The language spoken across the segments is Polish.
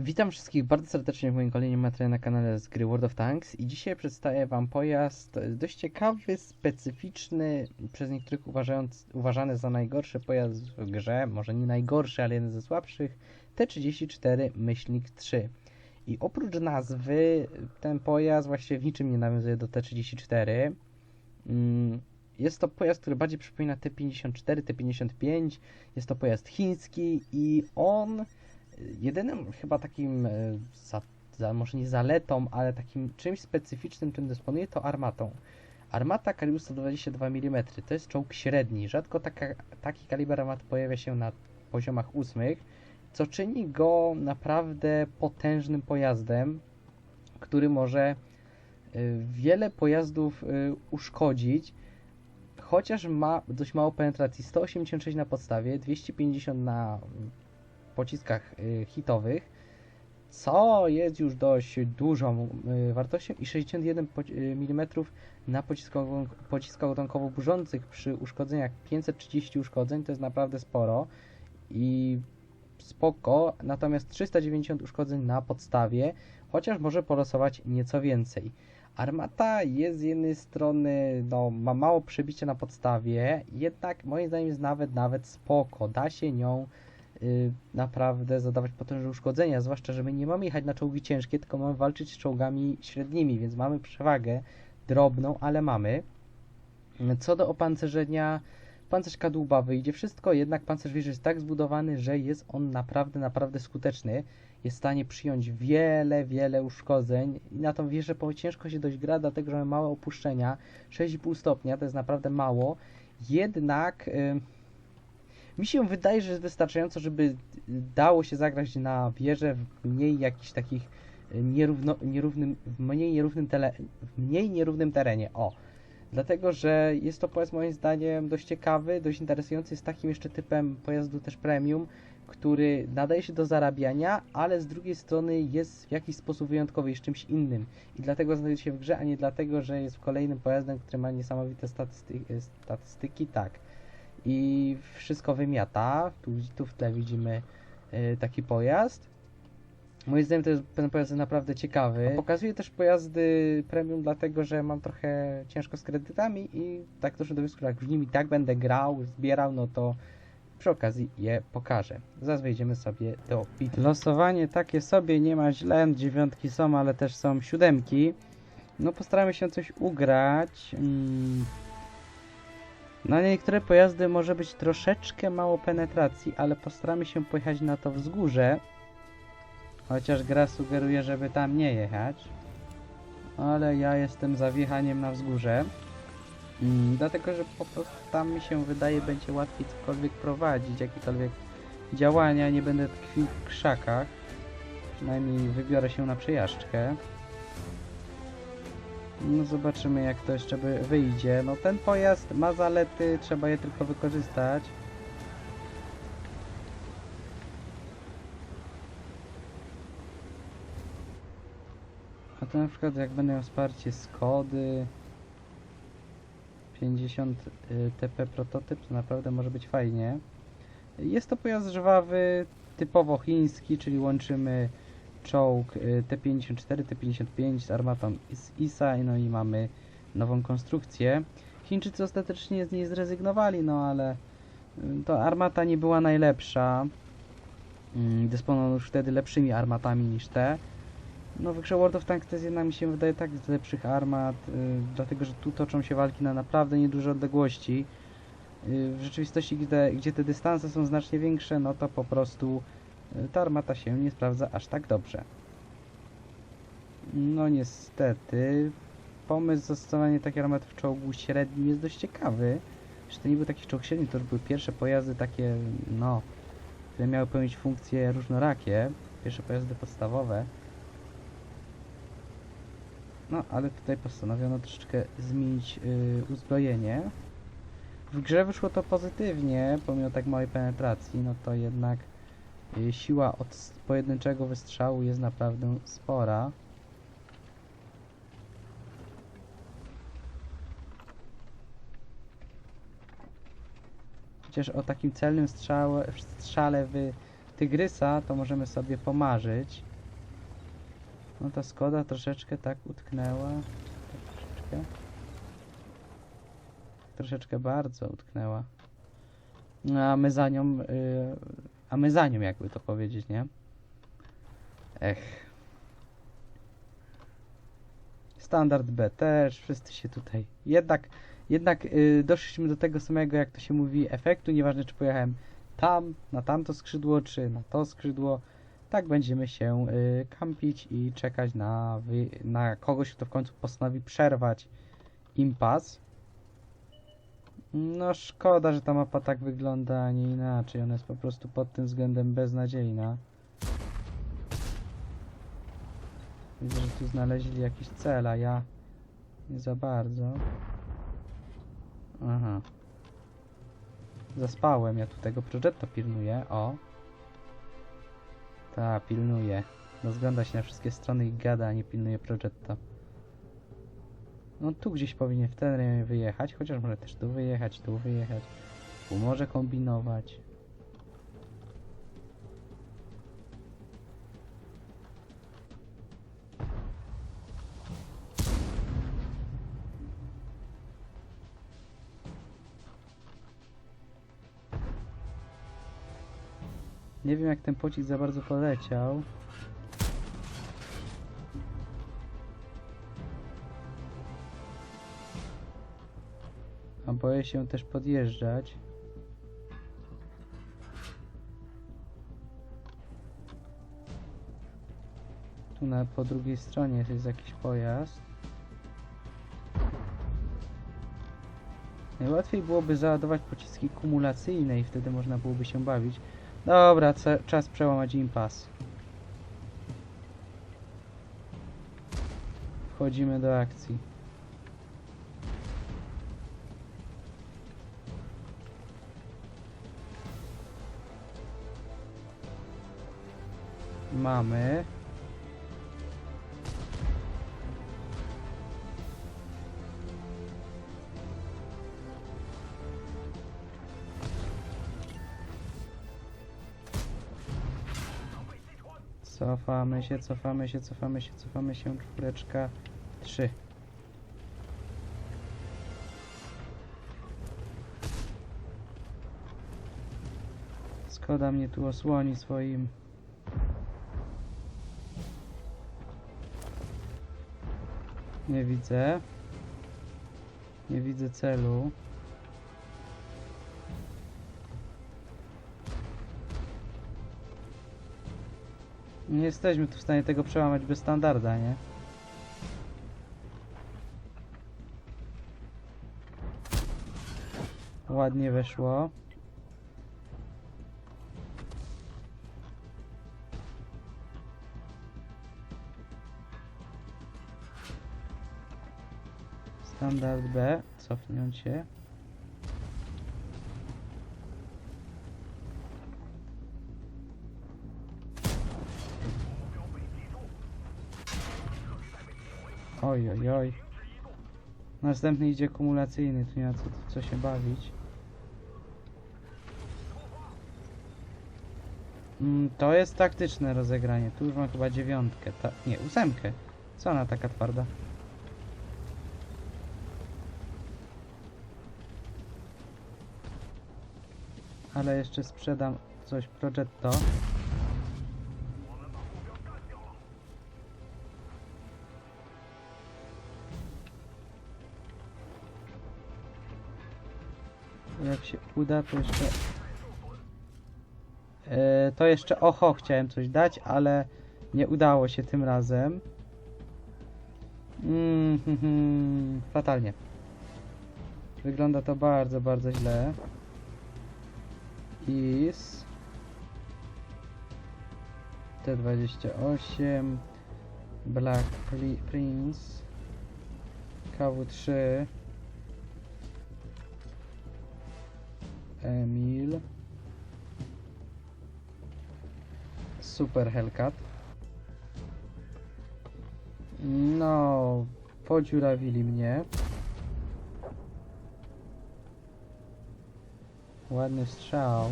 Witam wszystkich bardzo serdecznie w moim kolejnym materiale na kanale z gry World of Tanks i dzisiaj przedstawię Wam pojazd dość ciekawy, specyficzny, przez niektórych uważając, uważany za najgorszy pojazd w grze, może nie najgorszy, ale jeden ze słabszych, T-34 Myślnik 3. I oprócz nazwy ten pojazd właściwie w niczym nie nawiązuje do T-34. Mm, Jest to pojazd, który bardziej przypomina T-54, T-55, jest to pojazd chiński i on jedynym chyba takim, e, za, za, może nie zaletą, ale takim czymś specyficznym, czym dysponuje, to armatą. Armata kalibru 122 mm to jest czołg średni. Rzadko taka, taki kaliber armaty pojawia się na poziomach ósmych, co czyni go naprawdę potężnym pojazdem, który może e, wiele pojazdów e, uszkodzić, chociaż ma dość mało penetracji. 186 na podstawie, 250 na pociskach y, hitowych, co jest już dość dużą y, wartością i 61 mm na ładunkowo burzących przy uszkodzeniach 530 uszkodzeń to jest naprawdę sporo i spoko, natomiast 390 uszkodzeń na podstawie, chociaż może polosować nieco więcej. Armata jest z jednej strony, no, ma mało przebicia na podstawie, jednak moim zdaniem jest nawet, nawet spoko. Da się nią y, naprawdę zadawać potężne uszkodzenia, zwłaszcza, że my nie mamy jechać na czołgi ciężkie, tylko mamy walczyć z czołgami średnimi, więc mamy przewagę drobną, ale mamy. Co do opancerzenia, pancerz kadłuba wyjdzie wszystko, jednak pancerz wieży jest tak zbudowany, że jest on naprawdę, naprawdę skuteczny. Jest w stanie przyjąć wiele, wiele uszkodzeń i na tą wieżę ciężko się dość gra, dlatego że mamy małe opuszczenia, 6,5 stopnia, to jest naprawdę mało. Jednak... Y, mi się wydaje, że jest wystarczająco, żeby dało się zagrać na wieżę w mniej jakichś takich y, nierówno, nierównym, w mniej nierównym, tele, w mniej nierównym terenie. O, dlatego, że jest to pojazd moim zdaniem dość ciekawy, dość interesujący, jest takim jeszcze typem pojazdu też premium, który nadaje się do zarabiania, ale z drugiej strony jest w jakiś sposób wyjątkowy, jest czymś innym. I dlatego znajduje się w grze, a nie dlatego, że jest kolejnym pojazdem, który ma niesamowite statystyki, statystyki tak i wszystko wymiata. Tu, tu w tle widzimy y, taki pojazd. Moim zdaniem to jest, ten pojazd jest naprawdę ciekawy. Pokazuję też pojazdy premium, dlatego że mam trochę ciężko z kredytami i tak to do wniosku, jak już nimi tak będę grał, zbierał, no to przy okazji je pokażę. Zaraz wejdziemy sobie do bitwy. Losowanie takie sobie, nie ma źle, dziewiątki są, ale też są siódemki. No postaramy się coś ugrać. Mm. Na niektóre pojazdy może być troszeczkę mało penetracji, ale postaramy się pojechać na to wzgórze. Chociaż gra sugeruje, żeby tam nie jechać. Ale ja jestem za wjechaniem na wzgórze. Mm, dlatego, że po prostu tam mi się wydaje będzie łatwiej cokolwiek prowadzić, jakiekolwiek działania. Nie będę tkwił w krzakach. Przynajmniej wybiorę się na przejażdżkę. No zobaczymy jak to jeszcze wyjdzie. No ten pojazd ma zalety, trzeba je tylko wykorzystać. A to na przykład jak będę miał wsparcie Skody 50 y, TP prototyp, to naprawdę może być fajnie. Jest to pojazd żwawy, typowo chiński, czyli łączymy czołg y, T-54, T-55 z armatą z ISA, no i mamy nową konstrukcję. Chińczycy ostatecznie z niej zrezygnowali, no ale y, to armata nie była najlepsza. Mm, dysponował już wtedy lepszymi armatami niż te. No w World of Tanks to jest jedna mi się wydaje tak z lepszych armat, yy, dlatego że tu toczą się walki na naprawdę nieduże odległości. Yy, w rzeczywistości, gdzie te dystanse są znacznie większe, no to po prostu ta armata się nie sprawdza aż tak dobrze. No niestety, pomysł zastosowania takiej armaty w czołgu średnim jest dość ciekawy. Że to nie był taki czołg średni, to już były pierwsze pojazdy takie, no, które miały pełnić funkcje różnorakie. Pierwsze pojazdy podstawowe. No, ale tutaj postanowiono troszeczkę zmienić yy, uzbrojenie. W grze wyszło to pozytywnie, pomimo tak małej penetracji, no to jednak siła od pojedynczego wystrzału jest naprawdę spora. Chociaż o takim celnym strzale, strzale w tygrysa to możemy sobie pomarzyć. No ta Skoda troszeczkę tak utknęła. Troszeczkę. Troszeczkę bardzo utknęła. No, a my za nią, y, a my za nią jakby to powiedzieć, nie? Ech. Standard B też, wszyscy się tutaj. Jednak, jednak y, doszliśmy do tego samego, jak to się mówi, efektu. Nieważne, czy pojechałem tam, na tamto skrzydło, czy na to skrzydło. Tak będziemy się y, kampić i czekać na, na kogoś, kto w końcu postanowi przerwać impas. No szkoda, że ta mapa tak wygląda, a nie inaczej. Ona jest po prostu pod tym względem beznadziejna. Widzę, że tu znaleźli jakiś cel, a ja nie za bardzo. Aha. Zaspałem, ja tu tego Progetto pilnuję, o. Ta, pilnuję. Rozgląda się na wszystkie strony i gada, a nie pilnuje Progetto. No tu gdzieś powinien w ten rejon wyjechać, chociaż może też tu wyjechać, tu wyjechać. Tu może kombinować. Nie wiem jak ten pocisk za bardzo poleciał. A boję się też podjeżdżać. Tu na, po drugiej stronie jest jakiś pojazd. Najłatwiej byłoby załadować pociski kumulacyjne i wtedy można byłoby się bawić. Dobra, czas przełamać impas. Wchodzimy do akcji. Mamy. Cofamy się, cofamy się, cofamy się, cofamy się. Czwóreczka. Trzy. Skoda mnie tu osłoni swoim. Nie widzę. Nie widzę celu. Nie jesteśmy tu w stanie tego przełamać bez standarda, nie? Ładnie weszło. Standard B, cofnąć się. Oj, oj, oj. Następny idzie kumulacyjny, tu nie ma co, co się bawić. Mm, to jest taktyczne rozegranie. Tu już mam chyba dziewiątkę. Ta, nie, ósemkę. Co ona taka twarda? Ale jeszcze sprzedam coś Progetto. Jak się uda, to jeszcze... E, to jeszcze oho chciałem coś dać, ale nie udało się tym razem. Mm, hmm, hmm, fatalnie. Wygląda to bardzo, bardzo źle. Is. T28 Black Pri- Prince. KW3 Emil. Super Hellcat. No, podziurawili mnie. Ładny strzał.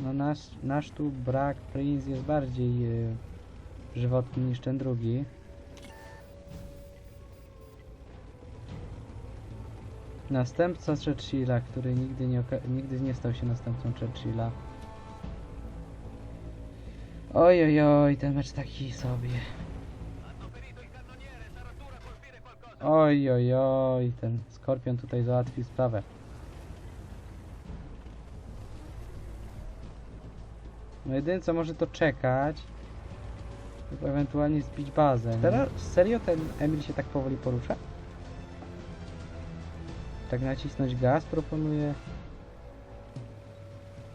No nasz, nasz tu brak Prince jest bardziej yy, żywotny niż ten drugi. Następca Churchilla, który nigdy nie, nigdy nie stał się następcą Churchilla. Oj, oj, oj, ten mecz taki sobie. Oj, oj, oj, ten Skorpion tutaj załatwił sprawę. No jedyne co może to czekać, lub ewentualnie zbić bazę. Teraz serio ten Emil się tak powoli porusza? Tak nacisnąć gaz proponuję.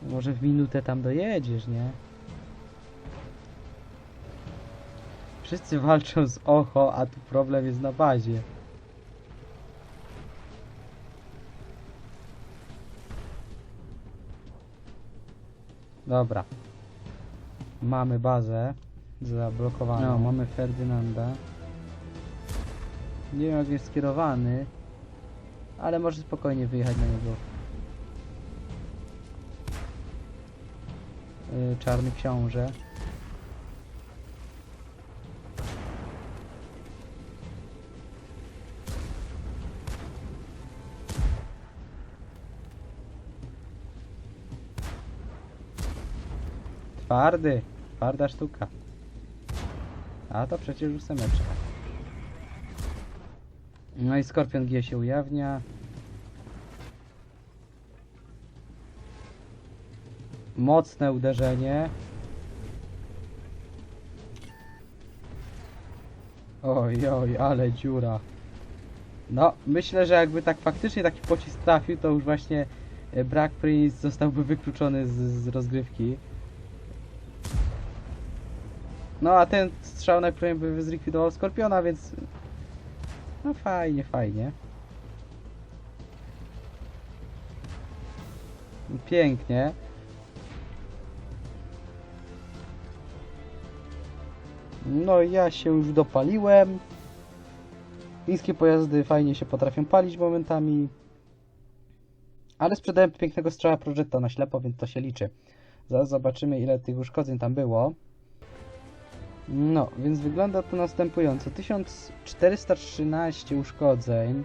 Może w minutę tam dojedziesz, nie? Wszyscy walczą z Ocho, a tu problem jest na bazie. Dobra. Mamy bazę zablokowaną. No, mamy Ferdynanda. Nie wiem jak jest skierowany, ale może spokojnie wyjechać na niego. Yy, czarny książę. Twardy, twarda sztuka. A to przecież ósemeczka. No i Skorpion G się ujawnia. Mocne uderzenie. Oj, oj, ale dziura. No, myślę, że jakby tak faktycznie taki pocisk trafił, to już właśnie e, Brak Prince zostałby wykluczony z, z rozgrywki. No, a ten strzał na którym by zlikwidował Skorpiona, więc... No fajnie, fajnie. Pięknie. No ja się już dopaliłem. Chińskie pojazdy fajnie się potrafią palić momentami. Ale sprzedałem pięknego strzała Projecta na ślepo, więc to się liczy. Zaraz zobaczymy ile tych uszkodzeń tam było. No, więc wygląda to następująco. 1413 uszkodzeń.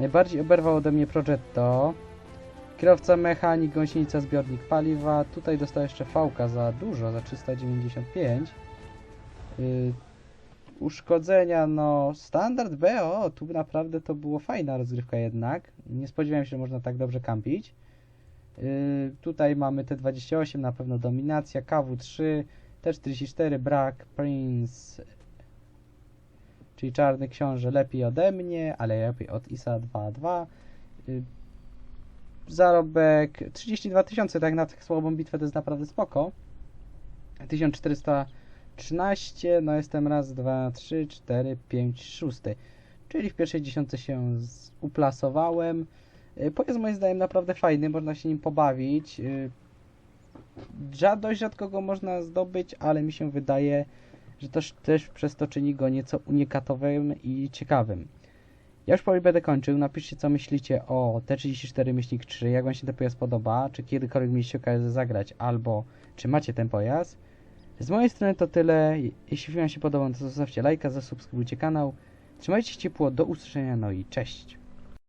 Najbardziej oberwał ode mnie Progetto. Kierowca, mechanik, gąsienica, zbiornik paliwa. Tutaj dostał jeszcze fałka za dużo, za 395. Yy, uszkodzenia, no standard B, o, tu naprawdę to było fajna rozgrywka jednak. Nie spodziewałem się, że można tak dobrze kampić. Yy, tutaj mamy T28, na pewno dominacja, KW3, T44, brak, Prince, czyli Czarny Książę lepiej ode mnie, ale lepiej od ISA 2.2. Yy, zarobek 32 tysiące, tak na tak słabą bitwę to jest naprawdę spoko. 1413, no jestem raz, dwa, trzy, cztery, pięć, szósty. Czyli w pierwszej dziesiątce się uplasowałem. Y, Pojazd moim zdaniem naprawdę fajny, można się nim pobawić. Dość rzadko go można zdobyć, ale mi się wydaje, że też, też przez to czyni go nieco unikatowym i ciekawym. Ja już powoli będę kończył. Napiszcie, co myślicie o T34 myślnik 3, jak Wam się ten pojazd podoba, czy kiedykolwiek mieliście okazję zagrać, albo czy macie ten pojazd. Z mojej strony to tyle. Jeśli film się podobał, to zostawcie lajka, zasubskrybujcie kanał. Trzymajcie się ciepło, do usłyszenia, no i cześć!